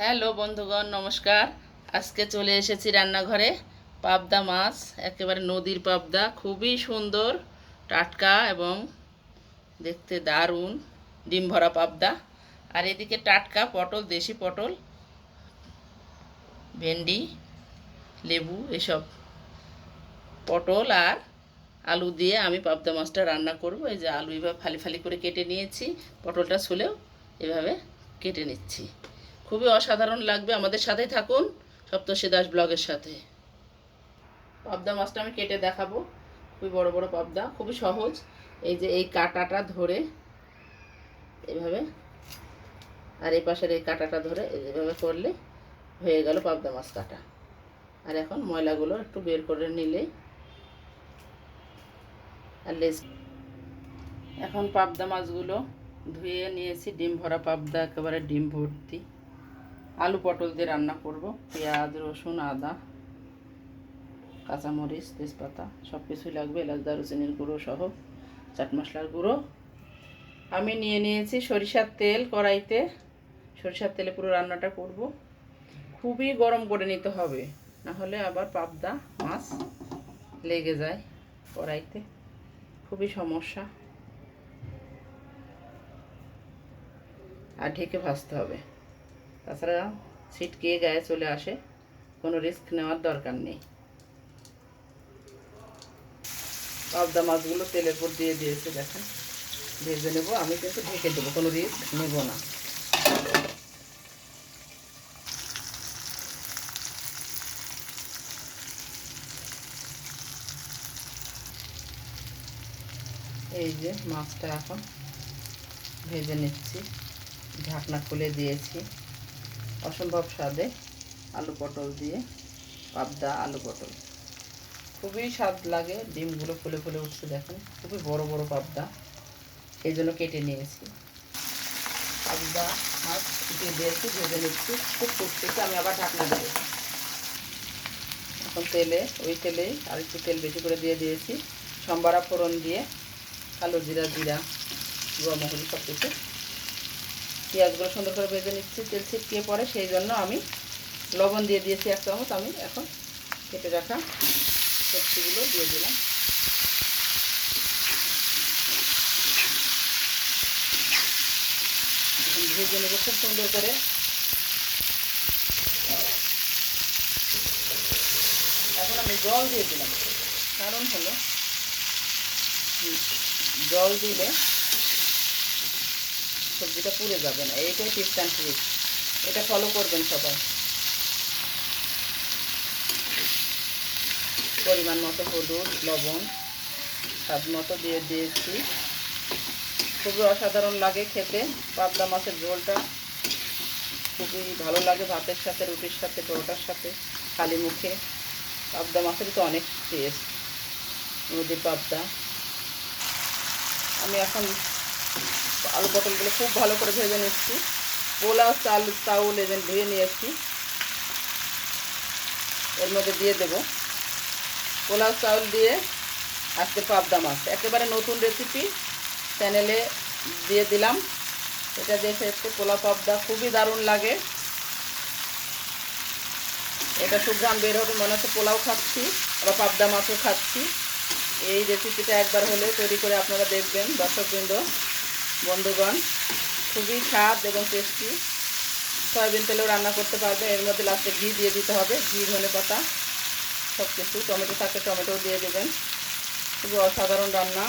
Hello বন্ধুগণ, নমস্কার। আজকে চলে এসেছি রান্নাঘরে। পাবদা মাছ, একেবারে নদীর পাবদা, খুবই সুন্দর, টাটকা এবং দেখতে দারুণ ডিম ভরা পাবদা। আর এদিকে টাটকা পটল, দেশি পটল, ভেন্ডি, লেবু, এসব পটল আর আলু দিয়ে আমি পাবদা মাছটা রান্না করব। এই যে আলু এভাবে ফালি ফালি করে কেটে নিয়েছি, পটলটা ছুলেও এভাবে কেটে নিচ্ছি। খুবই অসাধারণ লাগবে। আমাদের সাথেই থাকুন সপ্তর্ষি দাস ব্লগের সাথে। পাবদা মাছটা আমি কেটে দেখাবো। খুবই বড় বড় পাবদা খুবই সহজ। এই যে এই কাঁটাটা ধরে এভাবে, আর এই পাশের এই কাঁটাটা ধরে এভাবে করলে হয়ে গেল পাবদা মাছ কাটা। আর এখন ময়লাগুলো একটু বের করে নিলে আর লেস এখন পাবদা মাছগুলো ধুয়ে নিয়েছি। ডিম ভরা পাবদা একেবারে ডিম ভর্তি। আলু পটল দিয়ে রান্না করব, পেঁয়াজ, রসুন, আদা, কাঁচামরিচ, তেজপাতা সব কিছুই লাগবে, এলাচ, দারুচিনির গুঁড়ো সহ, চাট মশলার গুঁড়ো। আমি নিয়ে নিয়েছি সরিষার তেল কড়াইতে, সরিষার তেলে পুরো রান্নাটা করব। খুবই গরম করে নিতে হবে না হলে আবার পাবদা মাছ লেগে যায় কড়াইতে, খুবই সমস্যা। আর ঢেকে ভাজতে হবে। তাছাড়া ছিটকে গায়ে চলে আসে, কোনো রিস্ক নেওয়ার দরকার নেই। পাবদা মাছগুলো তেলের উপর দিয়ে দিয়েছে, দেখেন। ভেজে নেব, আমি কিন্তু ঢেকে দেবো, কোনো রিস্ক নেব না। এই যে মাছটা এখন ভেজে নিচ্ছি, ঢাকনা খুলে দিয়েছি। অসম্ভব স্বাদে আলু পটল দিয়ে, পাবদা আলু পটল। খুবই স্বাদ লাগে, ডিমগুলো ফুলে ফুলে উঠছে দেখেন, খুবই বড় বড় পাবদা। সেই জন্য কেটে নিয়েছি। পাবদা মাছ দিয়ে দিয়েছি, ভেজে নিচ্ছি। খুব ফুটতেছে আমি আবার ঢাকনা দেবো এখন তেলে, ওই তেলে আর একটু তেল বেশি করে দিয়ে দিয়েছি। সম্বারা ফোড়ন দিয়ে কালো জিরা জিরা, গুঁড়া মহলি সব কিছু পেঁয়াজগুলো সুন্দর করে ভেজে নিচ্ছি, তেল ছিটকিয়ে পরে সেই জন্য আমি লবণ দিয়ে দিয়েছি এক চামচ। আমি এখন কেটে রাখা সবজিগুলো দিয়ে দিলাম। ভেজে নেব খুব সুন্দর করে। এখন আমি জল দিয়ে দিলাম। কারণ হলো, জল দিলে সবজিটা পুড়ে যাবে না। এইটাই টিপস অ্যান্ড ট্রিক্স এটা ফলো করবেন সবাই। পরিমাণ মতো হলুদ, লবণ, স্বাদ মতো দিয়ে দিয়েছি। খুবই অসাধারণ লাগে খেতে। পাবদা মাছের ঝোলটা খুবই ভালো লাগে ভাতের সাথে, রুটির সাথে, পরোটার সাথে, খালি মুখে। পাবদা মাছের তো অনেক টেস্ট নদীর পাবদা। আমি এখন আলু পটলগুলো খুব ভালো করে ভেজে নিচ্ছি। পোলাও, চাল, চাউল এজেন্ট ধুয়ে নিয়েছি এর মধ্যে দিয়ে দেব। পোলাও, চাউল দিয়ে আজকে পাবদা মাছ। একেবারে নতুন রেসিপি চ্যানেলে দিয়ে দিলাম। এটা দিয়ে খেতে পোলা পাবদা। খুবই দারুণ লাগে। এটা সুগ্রাম বের হবে মনে হচ্ছে পোলাও খাচ্ছি, আবার পাবদা মাছও খাচ্ছি। এই রেসিপিটা একবার হলে তৈরি করে আপনারা দেখবেন দর্শকবৃন্দ। বন্ধুগণ, খুবই স্বাদ এবং টেস্টি সয়াবিন তেলেও রান্না করতে পারবে, এর মধ্যে লাস্টে ঘি দিয়ে দিতে হবে, ঘি, ধনে পাতা সব কিছু টমেটো থাকে টমেটো দিয়ে দেবেন। খুবই অসাধারণ রান্না।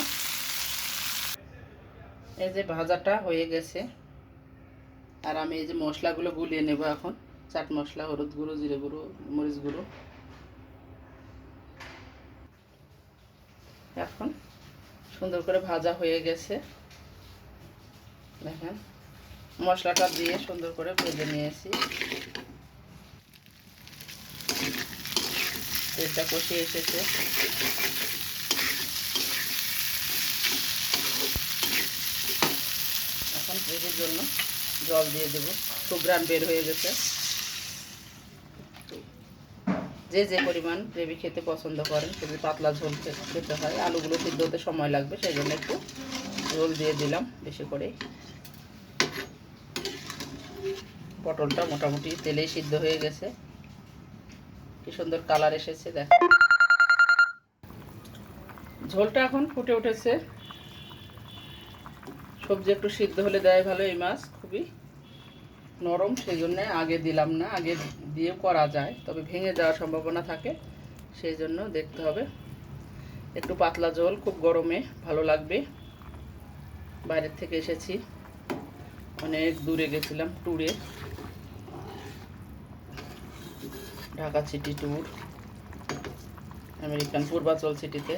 এই যে ভাজাটা হয়ে গেছে। আর আমি এই যে মশলাগুলো গুলিয়ে নেব এখন। চাট মশলা, হলুদ গুঁড়ো, জিরে গুঁড়ো, মরিচ গুঁড়ো। এখন সুন্দর করে ভাজা হয়ে গেছে। দেখেন, মশলাটা দিয়ে সুন্দর করে ভেজে নিয়েছি। তেলটা কষে এসেছে। এখন গ্রেভির জন্য জল দিয়ে দেবো। সুগ্রান বের হয়ে গেছে। যে যে পরিমাণ গ্রেভি খেতে পছন্দ করেন যদি পাতলা ঝোল খেতে হয়, আলুগুলো সিদ্ধ হতে সময় লাগবে, সেই জন্য একটু ঝোল দিয়ে দিলাম বেশি করে। পটলটা মোটামুটি তেলেই সিদ্ধ হয়ে গেছে। কি সুন্দর কালার এসেছে, দেখ। ঝোলটা এখন ফুটে উঠেছে। সবজি একটু সিদ্ধ হলে দেয় ভালো এই মাছ, খুবই নরম সেই জন্যে আগে দিলাম না, আগে দিয়ে করা যায়, তবে ভেঙে যাওয়ার সম্ভাবনা থাকে সেই জন্য দেখতে হবে। একটু পাতলা ঝোল, খুব গরমে ভালো লাগবে। বাইরের থেকে এসেছি। অনেক দূরে গেছিলাম ট্যুরে Dhaka city tour American Purbachal সিটিতে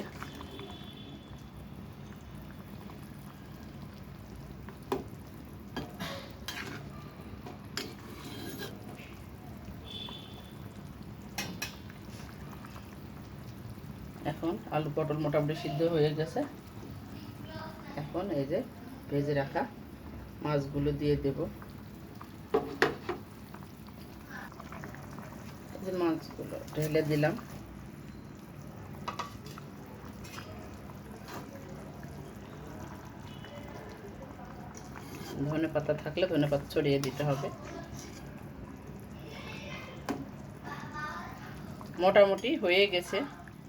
এখন আলু পটল মোটামুটি সিদ্ধ হয়ে গেছে। এখন এই যে ভেজে রাখা মাছগুলো দিয়ে দেব। মাছগুলো ঢেলে দিলাম। ধনে পাতা থাকলে ধনে পাতা ছড়িয়ে দিতে হবে। মোটামুটি হয়ে গেছে।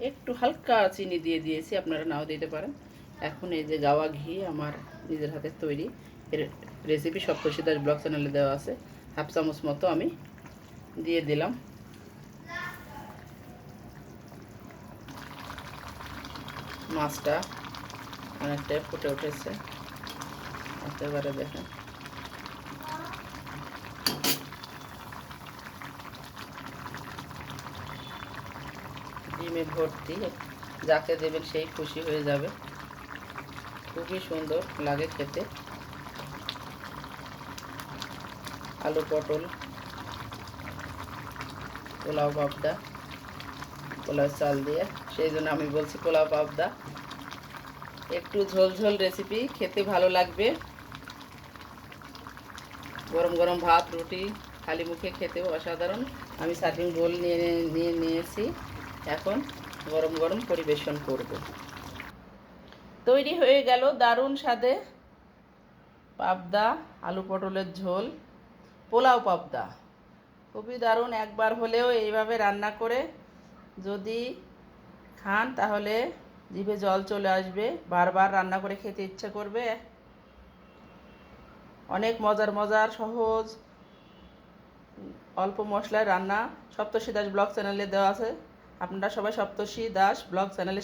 একটু হালকা চিনি দিয়ে দিয়েছি, আপনারা নাও দিতে পারেন। এখন এই যে গাওয়া ঘি আমার নিজের হাতে তৈরি। রেসিপি সপ্তর্ষি দাস ব্লগ চ্যানেলে দেওয়া আছে। হাফ চামচ মতো আমি দিয়ে দিলাম। মাছটা অনেকটাই ফুটে উঠেছে। একেবারে দেখেন। ডিমে ভর্তি, যাকে দেবেন সেই খুশি হয়ে যাবে। খুবই সুন্দর লাগে খেতে। আলু পটল, পোলাও পাবদা, পোলাও চাল দিয়ে। সেই জন্য আমি বলছি পোলাও পাবদা। একটু ঝোল ঝোল রেসিপি খেতে ভালো লাগবে। গরম গরম ভাত, রুটি, খালি মুখে খেতেও অসাধারণ। আমি সার্ভিং বোল নিয়ে নিয়ে নিয়েছি। এখন গরম গরম পরিবেশন করব। তৈরি হয়ে গেল দারুণ স্বাদে পাবদা, আলু পটলের ঝোল। পোলাও পাবদা। খুবই দারুণ, একবার হলেও এইভাবে রান্না করে যদি খান তাহলে জিভে জল চলে আসবে, বারবার রান্না করে খেতে ইচ্ছে করবে। অনেক মজার মজার, সহজ, অল্প মশলায় রান্না। সপ্তর্ষি দাস ব্লগ চ্যানেলে দেওয়া আছে। আপনারা সবাই সপ্তর্ষি দাস ব্লগ চ্যানেলে